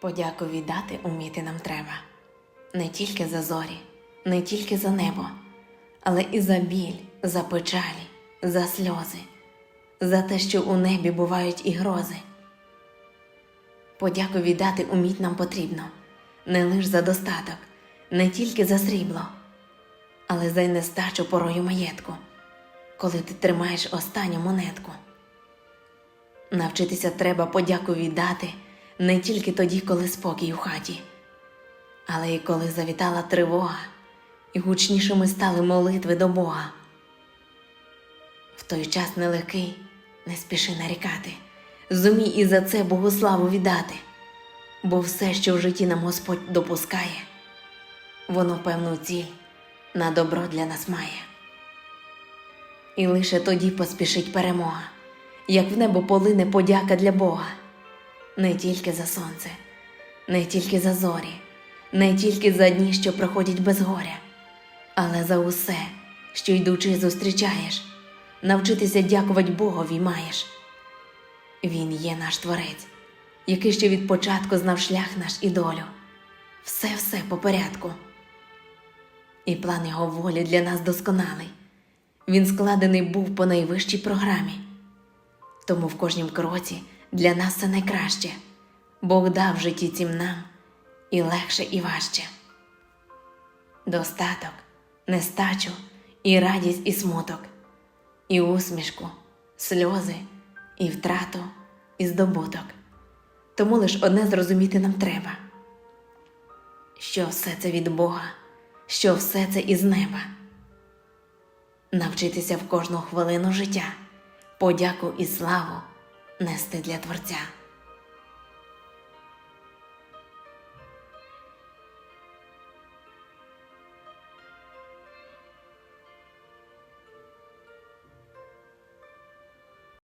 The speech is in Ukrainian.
Подяку віддати уміти нам треба не тільки за зорі, не тільки за небо, але і за біль, за печалі, за сльози, за те, що у небі бувають і грози. Подяку віддати уміть нам потрібно не лиш за достаток, не тільки за срібло, але за й нестачу порою маєтку, коли ти тримаєш останню монетку. Навчитися треба подяку віддати не тільки тоді, коли спокій у хаті, але й коли завітала тривога, і гучнішими стали молитви до Бога. В той час нелегкий, не спіши нарікати, зумій і за це Богу славу віддати, бо все, що в житті нам Господь допускає, воно певну ціль на добро для нас має. І лише тоді поспішить перемога, як в небо полине подяка для Бога, не тільки за сонце, не тільки за зорі, не тільки за дні, що проходять без горя, але за усе, що йдучи зустрічаєш, навчитися дякувати Богові маєш. Він є наш творець, який ще від початку знав шлях наш і долю. Все все по порядку. І план його волі для нас досконалий. Він складений був по найвищій програмі. Тому в кожнім кроці для нас це найкраще. Бог дав житті цім нам і легше, і важче. Достаток, нестачу, і радість, і смуток, і усмішку, сльози, і втрату, і здобуток. Тому лиш одне зрозуміти нам треба, що все це від Бога, що все це із неба. Навчитися в кожну хвилину життя, подяку і славу нести для Творця.